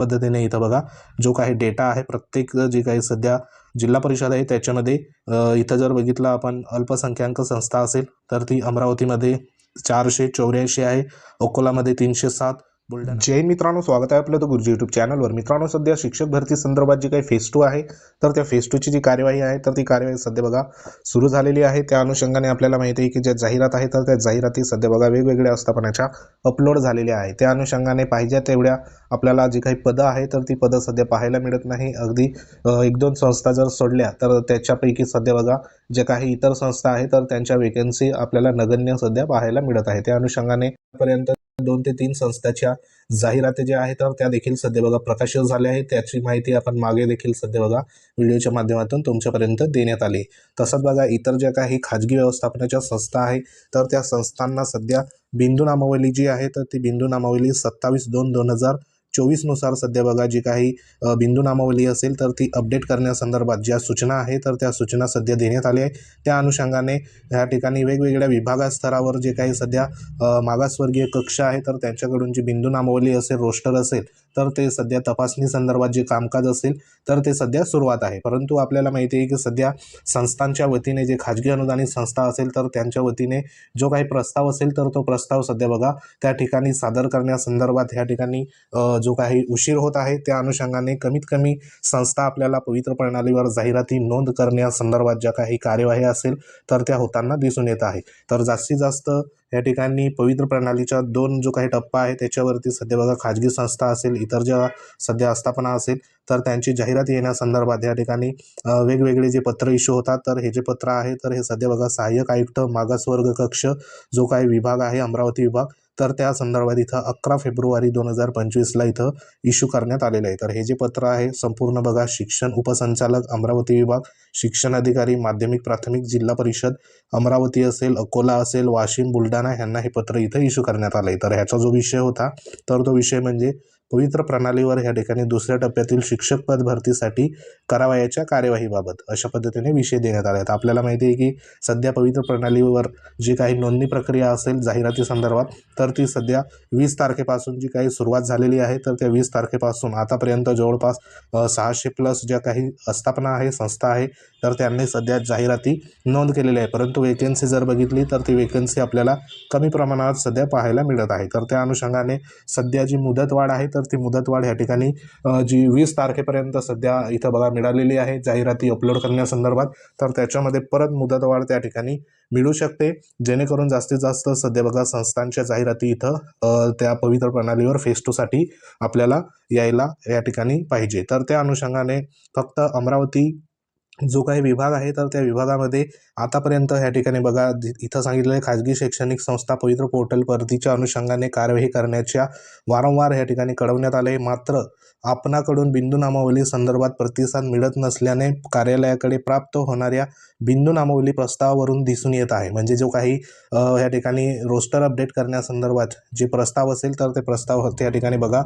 पद्धतीने इथं बघा जो काही डेटा आहे प्रत्येक जे काही सध्या जिल्हा परिषद आहे त्याच्यामध्ये इथं जर बघितलं आपण अल्पसंख्याक संस्था असेल तर ती अमरावतीमध्ये चारशे चौऱ्याऐंशी आहे अकोलामध्ये तीनशे सात जैन मित्रांनो स्वागत आहे आपलं तर गुरुजी युट्यूब चॅनलवर मित्रांनो सध्या शिक्षक भरती संदर्भात जी काही फेस टू आहे तर त्या फेस टूची जी कार्यवाही आहे तर ती कार्यवाही सध्या बघा सुरू झालेली आहे. त्या अनुषंगाने आपल्याला माहिती आहे की ज्या जाहिरात आहे तर त्या जाहिराती सध्या बघा वेगवेगळ्या आस्थापनाच्या अपलोड झालेल्या आहे त्या अनुषंगाने पाहिजे तेवढ्या आपल्याला जी काही पदं आहे तर ती पदं सध्या पाहायला मिळत नाही. अगदी एक दोन संस्था जर सोडल्या तर त्याच्यापैकी सध्या बघा जे काही इतर संस्था आहे तर त्यांच्या वेकन्सी आपल्याला नगण्य सध्या पाहायला मिळत आहे. त्या अनुषंगाने पर्यंत दोन ते तीन संस्थाच्या जाहिराती ज्या आहेत तर त्या देखील सध्या बघा प्रकाशित झाल्या आहेत. त्याची माहिती आपण मागे देखील सध्या बघा व्हिडिओच्या माध्यमातून तुमच्यापर्यंत देण्यात आली. तसंच बघा इतर ज्या काही खाजगी व्यवस्थापनाच्या संस्था आहे तर त्या संस्थांना सध्या बिंदू नामावली जी आहे तर ती बिंदू नामावली सत्तावीस दोन दोन हजार चोवीसनुसार सध्या बघा जी काही बिंदू नामावली असेल तर ती अपडेट करण्यासंदर्भात ज्या सूचना आहे तर त्या सूचना सध्या देण्यात आल्या आहे त्या अनुषंगाने ह्या ठिकाणी वेगवेगळ्या विभागास्तरावर जे काही सध्या मागासवर्गीय कक्ष आहे तर त्यांच्याकडून जी बिंदू नामावली असेल रोस्टर असेल तर ते सध्या तपासणी संदर्भात जे कामकाज असेल तर ते सध्या सुरुवात आहे. परंतु आपल्याला माहिती आहे की सध्या संस्थांच्या वतीने जे खाजगी अनुदानित संस्था असेल तर त्यांच्या वतीने जो काही प्रस्ताव असेल तर तो प्रस्ताव सध्या बघा त्या ठिकाणी सादर करण्यासंदर्भात ह्या ठिकाणी जो काही उशीर होत आहे त्या अनुषंगाने कमीत कमी संस्था आपल्याला पवित्र प्रणालीवर जाहिराती नोंद करण्यासंदर्भात ज्या काही कार्यवाही असेल तर त्या होताना दिसून येत आहे. तर जास्तीत जास्त या ठिकाणी पवित्र प्रणालीच्या दोन जो काही टप्पा आहे त्याच्यावरती सध्या बघा खाजगी संस्था असेल इतर ज्या सध्या आस्थापना असेल तर त्यांची जाहिरात येण्यासंदर्भात या ठिकाणी वेगवेगळे जे पत्र इश्यू होतात तर हे जे पत्र आहे तर हे सध्या बघा सहाय्यक आयुक्त मागासवर्ग कक्ष जो काही विभाग आहे अमरावती विभाग तर त्या संदर्भात इथं अकरा फेब्रुवारी दोन हजार पंचवीसला इथं इश्यू करण्यात आलेलं आहे. तर हे जे पत्र आहे संपूर्ण बघा शिक्षण उपसंचालक अमरावती विभाग शिक्षण अधिकारी माध्यमिक प्राथमिक जिल्हा परिषद अमरावती असेल अकोला असेल वाशिम बुलढाणा ह्यांना हे पत्र इथं इश्यू करण्यात आलं आहे तर ह्याचा जो विषय होता तर तो विषय म्हणजे पवित्र प्रणालीवर ह्या ठिकाणी दुसऱ्या टप्प्यातील शिक्षक पद भरतीसाठी करावयाच्या कार्यवाहीबाबत अशा पद्धतीने विषय देण्यात आले आहेत. आपल्याला माहिती आहे की सध्या पवित्र प्रणालीवर जी काही नोंदणी प्रक्रिया असेल जाहिराती संदर्भात तर ती सध्या वीस तारखेपासून जी काही सुरुवात झालेली आहे तर त्या वीस तारखेपासून आतापर्यंत जवळपास सहाशे प्लस ज्या काही आस्थापना आहे संस्था आहे तर त्यांनी सध्या जाहिराती नोंद केलेल्या आहे परंतु वेकेन्सी जर बघितली तर ती वेकेन्सी आपल्याला कमी प्रमाणात सध्या पाहायला मिळत आहे. तर त्या अनुषंगाने सध्या जी मुदतवाढ आहे तर तर ती मुदतवाढ या ठिकाणी जी वीस तारखेपर्यंत सध्या इथं बघा मिळालेली आहे जाहिराती अपलोड करण्यासंदर्भात तर त्याच्यामध्ये परत मुदतवाढ त्या ठिकाणी मिळू शकते. जेणेकरून जास्तीत जास्त सध्या बघा संस्थांच्या जाहिराती इथं त्या पवित्र प्रणालीवर फेस टूसाठी आपल्याला यायला या ठिकाणी पाहिजे. तर त्या अनुषंगाने फक्त अमरावती जो काही विभाग आहे तर त्या विभागामध्ये आतापर्यंत ह्या ठिकाणी बघा इथं सांगितलेलं आहे खाजगी शैक्षणिक संस्था पवित्र पोर्टल परतीच्या अनुषंगाने कार्यवाही करण्याच्या वारंवार ह्या ठिकाणी कळवण्यात आले मात्र आपणाकडून बिंदू नामावली संदर्भात प्रतिसाद मिळत नसल्याने कार्यालयाकडे प्राप्त होणाऱ्या बिंदू नामावली प्रस्तावावरून दिसून येत आहे. म्हणजे जो काही ह्या ठिकाणी रोस्टर अपडेट करण्यासंदर्भात जे प्रस्ताव असेल तर ते प्रस्ताव त्या ठिकाणी बघा.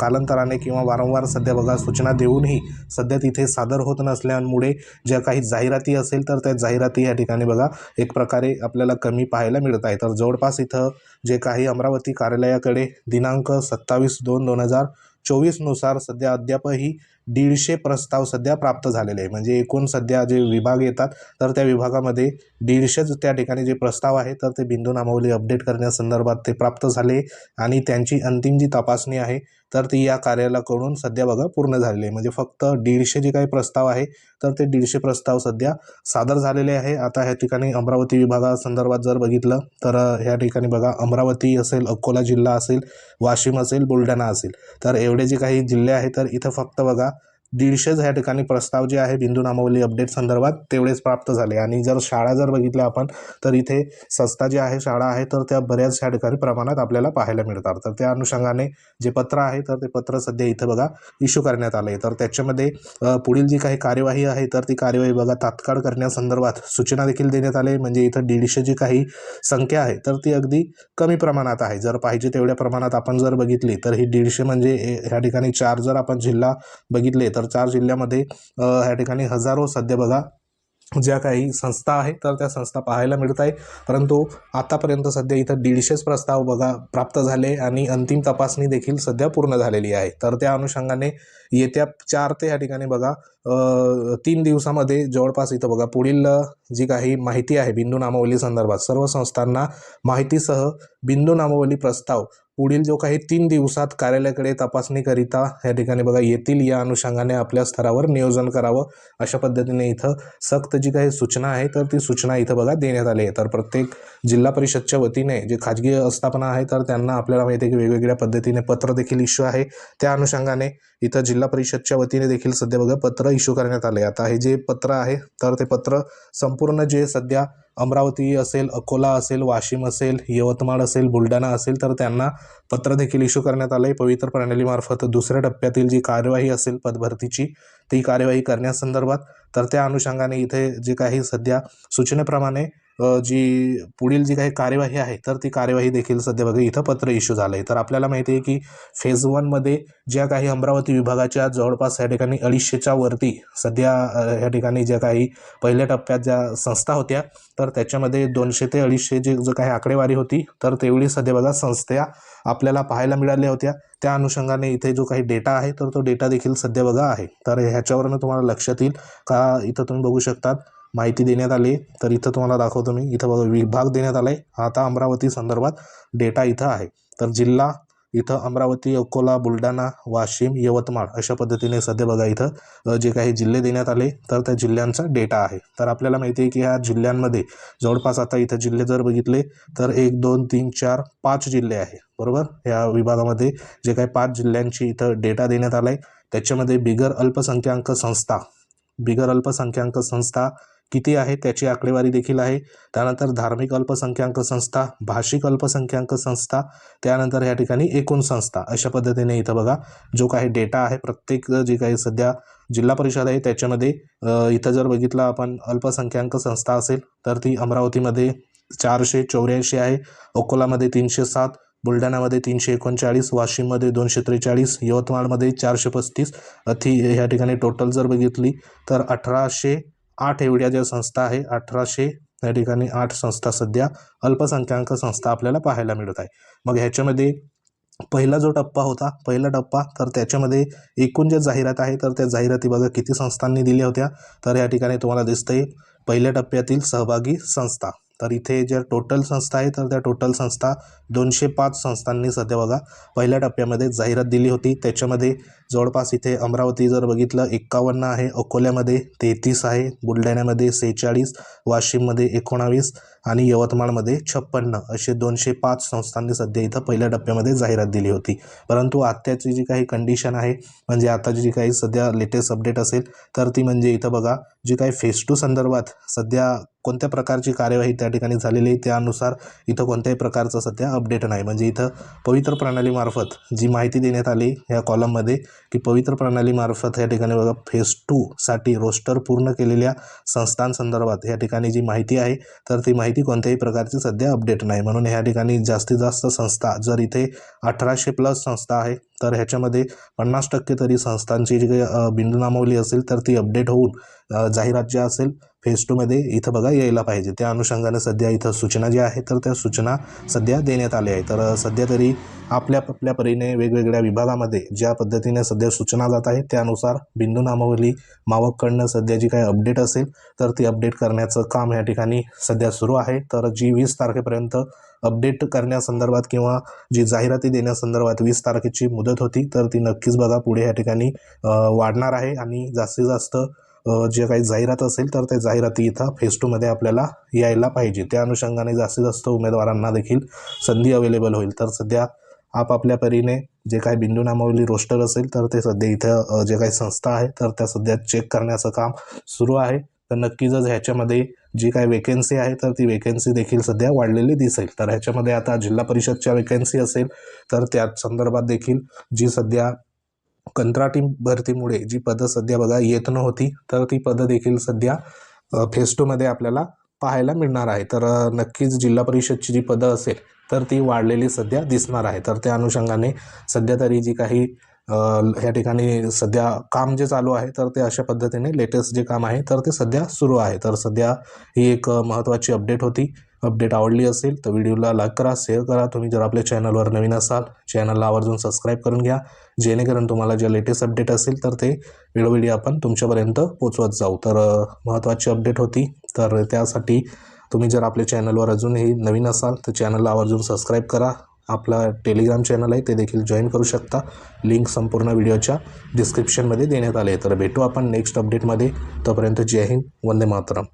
कालांतराने किंवा वारंवार सध्या बघा सूचना देऊनही सध्या तिथे सादर होत नसल्यामुळे ज्या काही जाहिराती असेल तर त्या जाहिराती या ठिकाणी बघा एक प्रकारे आपल्याला कमी पाहायला मिळत आहे. तर जवळपास इथं जे काही अमरावती कार्यालयाकडे दिनांक सत्तावीस दोन दोन हजार चोवीसनुसार सध्या अद्यापही दीडशे प्रस्ताव सध्या प्राप्त झालेले आहे म्हणजे एकूण सध्या जे विभाग येतात तर त्या विभागामध्ये दीडशेच त्या ठिकाणी जे प्रस्ताव आहे तर ते बिंदू नामावली अपडेट करण्यासंदर्भात ते प्राप्त झाले आणि त्यांची अंतिम जी तपासणी आहे तर ती या कार्यालयाकडून सध्या बघा पूर्ण झालेली आहे. म्हणजे फक्त दीडशे जे काही प्रस्ताव आहे तर ते दीडशे प्रस्ताव सध्या सादर झालेले आहे. आता ह्या ठिकाणी अमरावती विभागासंदर्भात जर बघितलं तर ह्या ठिकाणी बघा अमरावती असेल अकोला जिल्हा असेल वाशिम असेल बुलढाणा असेल तर एवढे जे काही जिल्हे आहेत तर इथं फक्त बघा दीडशेच ह्या ठिकाणी प्रस्ताव जे आहे बिंदू नामावली अपडेट संदर्भात तेवढेच प्राप्त झाले. आणि जर शाळा जर बघितल्या आपण तर इथे संस्था जी आहे शाळा आहे तर त्या बऱ्याच ह्या ठिकाणी प्रमाणात आपल्याला पाहायला मिळतात. तर त्या अनुषंगाने जे पत्र आहे तर ते पत्र सध्या इथं बघा इश्यू करण्यात आलं आहे तर त्याच्यामध्ये पुढील जी काही कार्यवाही आहे तर ती कार्यवाही बघा तात्काळ करण्यासंदर्भात सूचना देखील देण्यात आले. म्हणजे इथं दीडशे जी काही संख्या आहे तर ती अगदी कमी प्रमाणात आहे. जर पाहिजे तेवढ्या प्रमाणात आपण जर बघितली तर ही दीडशे म्हणजे ए- ह्या ठिकाणी चार जर आपण जिल्हा बघितले तर चार जिल्ह्यामध्ये ह्या ठिकाणी हजारो सध्या बघा ज्या काही संस्था आहेत तर त्या संस्था पाहायला मिळत आहे परंतु आतापर्यंत सध्या इथं दीडशेच प्रस्ताव बघा प्राप्त झाले आणि अंतिम तपासणी देखील सध्या पूर्ण झालेली आहे. तर त्या अनुषंगाने येत्या चार ते ह्या ठिकाणी बघा तीन दिवसामध्ये जवळपास इथं बघा पुढील जी काही माहिती आहे बिंदू नामावली संदर्भात सर्व संस्थांना माहितीसह बिंदू नामावली प्रस्ताव पुढील जो काही तीन दिवसात कार्यालयाकडे तपासणीकरिता या ठिकाणी बघा येतील या अनुषंगाने आपल्या स्तरावर नियोजन करावं अशा पद्धतीने इथं सक्त जी काही सूचना आहे तर ती सूचना इथं बघा देण्यात आली आहे. तर प्रत्येक जिल्हा परिषदच्या वतीने जे खाजगी आस्थापना आहे तर त्यांना आपल्याला माहिती आहे की वेगवेगळ्या पद्धतीने पत्र देखील इश्यू आहे. त्या अनुषंगाने इथं जिल्हा परिषदच्या वतीने देखील सध्या बघा पत्र इश्यू करण्यात आले आता हे जे पत्र आहे तर ते पत्र संपूर्ण जे सध्या अमरावती असेल अकोला असेल वाशिम असेल यवतमाळ असेल बुलढाणा असेल तर त्यांना पत्र देखील इश्यू करण्यात आलं आहे पवित्र प्रणालीमार्फत दुसऱ्या टप्प्यातील जी कार्यवाही असेल पदभरतीची ती कार्यवाही करण्यासंदर्भात तर त्या अनुषंगाने इथे जे काही सध्या सूचनेप्रमाणे जी पुढील जी काही कार्यवाही आहे तर ती कार्यवाही देखील सध्या बघा इथं पत्र इश्यू झालं आहे तर आपल्याला माहिती आहे की फेज वनमध्ये ज्या काही अमरावती विभागाच्या जवळपास या ठिकाणी अडीचशेच्या वरती सध्या या ठिकाणी ज्या काही पहिल्या टप्प्यात ज्या संस्था होत्या तर त्याच्यामध्ये दोनशे ते अडीचशे जे जो काही आकडेवारी होती तर तेवढी सध्या बघा संस्था आपल्याला पाहायला मिळाल्या होत्या. त्या अनुषंगाने इथे जो काही डेटा आहे तर तो डेटा देखील सध्या बघा आहे. तर ह्याच्यावरनं तुम्हाला लक्षात येईल का? इथं तुम्ही बघू शकतात. माहिती देण्यात आली तर इथं तुम्हाला दाखवतो मी. इथं बघा विभाग देण्यात आला आहे आता अमरावती संदर्भात डेटा इथं आहे. तर जिल्हा इथं अमरावती अकोला बुलढाणा वाशिम यवतमाळ अशा पद्धतीने सध्या बघा इथं जे काही जिल्हे देण्यात आले तर त्या जिल्ह्यांचा डेटा आहे. तर आपल्याला माहिती आहे की ह्या जिल्ह्यांमध्ये जवळपास आता इथं जिल्हे जर बघितले तर एक दोन तीन चार पाच जिल्हे आहे. बरोबर? या विभागामध्ये जे काही पाच जिल्ह्यांची इथं डेटा देण्यात आला आहे त्याच्यामध्ये बिगर अल्पसंख्याक संस्था बिगर अल्पसंख्याक संस्था किती आहे त्याची आकडेवारी देखील आहे. त्यानंतर धार्मिक अल्पसंख्याक संस्था भाषिक अल्पसंख्याक संस्था त्यानंतर या ठिकाणी एकूण संस्था. अशा पद्धतीने इथं बघा जो काही डेटा आहे प्रत्येक जे काही सध्या जिल्हा परिषद आहे त्याच्यामध्ये इथं जर बघितलं आपण अल्पसंख्याक संस्था असेल तर ती अमरावतीमध्ये चारशे चौऱ्याऐंशी आहे अकोलामध्ये तीनशे सात बुलढाण्यामध्ये तीनशे एकोणचाळीस वाशिममध्ये दोनशे त्रेचाळीस यवतमाळमध्ये चारशे पस्तीस. अथी ह्या ठिकाणी टोटल जर बघितली तर अठराशे आठ एवढ्या ज्या संस्था आहे अठराशे या ठिकाणी आठ संस्था सध्या अल्पसंख्याक संस्था आपल्याला पाहायला मिळत आहे. मग ह्याच्यामध्ये पहिला जो टप्पा होता पहिला टप्पा तर त्याच्यामध्ये एकूण ज्या जाहिरात आहे तर त्या जाहिराती बघा किती संस्थांनी दिल्या होत्या. तर या ठिकाणी तुम्हाला दिसतंय पहिल्या टप्प्यातील सहभागी संस्था. तर इथे ज्या टोटल संस्था आहे तर त्या टोटल संस्था दोनशे पाच संस्थांनी सध्या बघा पहिल्या टप्प्यामध्ये जाहिरात दिली होती. त्याच्यामध्ये जवळपास इथे अमरावती जर बघितलं एक्कावन्न आहे. अकोल्यामध्ये तेहतीस आहे. बुलढाण्यामध्ये सेहेचाळीस वाशिममध्ये एकोणावीस आणि यवतमाळमध्ये छप्पन्न असे दोनशे पाच संस्थांनी सध्या इथं पहिल्या टप्प्यामध्ये जाहिरात दिली होती. परंतु आत्ताची जी काही कंडिशन आहे म्हणजे आताची जी काही सध्या लेटेस्ट अपडेट असेल तर ती म्हणजे इथं बघा जी काही फेस टू संदर्भात सध्या कोणत्या प्रकारची कार्यवाही त्या ठिकाणी झालेली आहे त्यानुसार इथं कोणत्याही प्रकारचं सध्या अपडेट नाही. म्हणजे इथं पवित्र प्रणालीमार्फत जी माहिती देण्यात आली या कॉलममध्ये की पवित्र प्रणालीमार्फत या ठिकाणी बघा फेज टूसाठी रोस्टर पूर्ण केलेल्या संस्थांसंदर्भात या ठिकाणी जी माहिती आहे तर ती माहिती कोणत्याही प्रकारची सध्या अपडेट नाही. म्हणून ह्या ठिकाणी जास्तीत जास्त संस्था जर इथे अठराशे प्लस संस्था आहे तर ह्याच्यामध्ये पन्नास टक्के तरी संस्थांची जी काही बिंदू नामावली असेल तर ती अपडेट होऊन जाहिरात ज्या असेल फेज टूमध्ये इथं बघा यायला पाहिजे. त्या अनुषंगाने सध्या इथं सूचना ज्या आहेत तर त्या सूचना सध्या देण्यात आल्या आहेत. तर सध्या तरी आपल्या आपल्या परीने वेगवेगळ्या विभागामध्ये ज्या पद्धतीने सध्या सूचना जात आहेत त्यानुसार बिंदू नामावली मावककडनं सध्या जी काही अपडेट असेल तर ती अपडेट करण्याचं काम या ठिकाणी सध्या सुरू आहे. तर जी वीस तारखेपर्यंत अपडेट करण्यासंदर्भात किंवा जी जाहिराती देण्यासंदर्भात वीस तारखेची मुदत होती तर ती नक्कीच बघा पुढे या ठिकाणी वाढणार आहे. आणि जास्तीत जास्त जे काही जाहिरात असेल तर त्या जाहिराती इथं फेस टूमध्ये आपल्याला यायला पाहिजे. त्या अनुषंगाने जास्तीत जास्त उमेदवारांना देखील संधी अवेलेबल होईल. तर सध्या आपापल्या परीने जे काही बिंदू नामावली रोस्टर असेल तर ते सध्या इथं जे काही संस्था आहे तर त्या सध्या चेक करण्याचं काम सुरू आहे. तर नक्कीच ह्याच्यामध्ये जी काही वेकेन्सी आहे तर ती वेकेन्सी देखील सध्या वाढलेली दिसेल. तर ह्याच्यामध्ये आता जिल्हा परिषदच्या वेकेन्सी असेल तर त्या संदर्भात देखील जी सध्या कंत्राटी भरतीमुळे जी पदं सध्या बघा येत नव्हती तर ती पदं देखील सध्या फेस टूमध्ये आपल्याला पाहायला मिळणार आहे. तर नक्कीच जिल्हा परिषदची जी पदं असेल तर ती वाढलेली सध्या दिसणार आहे. तर त्या अनुषंगाने सध्या तरी जी काही ह्या ठिकाणी सध्या काम जे चालू आहे तर ते अशा पद्धतीने लेटेस्ट जे काम आहे तर ते सध्या सुरू आहे. तर सध्या ही एक महत्त्वाची अपडेट होती. अपडेट आवडली असेल तर व्हिडिओला लाईक करा शेअर करा. तुम्ही जर आपल्या चॅनलवर नवीन असाल चॅनलला आवर्जून सबस्क्राईब करून घ्या. जेणेकरून तुम्हाला जे लेटेस्ट अपडेट असेल तर ते वेळोवेळी आपण तुमच्यापर्यंत पोचवत जाऊ. तर महत्त्वाची अपडेट होती. तर त्यासाठी तुम्ही जर आपल्या चॅनलवर अजूनही नवीन असाल तर चॅनलला आवर्जून सबस्क्राईब करा. आपला टेलिग्राम चॅनल आहे ते देखील जॉईन करू शकता. लिंक संपूर्ण व्हिडिओच्या डिस्क्रिप्शनमध्ये देण्यात आले तर भेटू आपण नेक्स्ट अपडेटमध्ये. तोपर्यंत जय हिंद वंदे मातरम.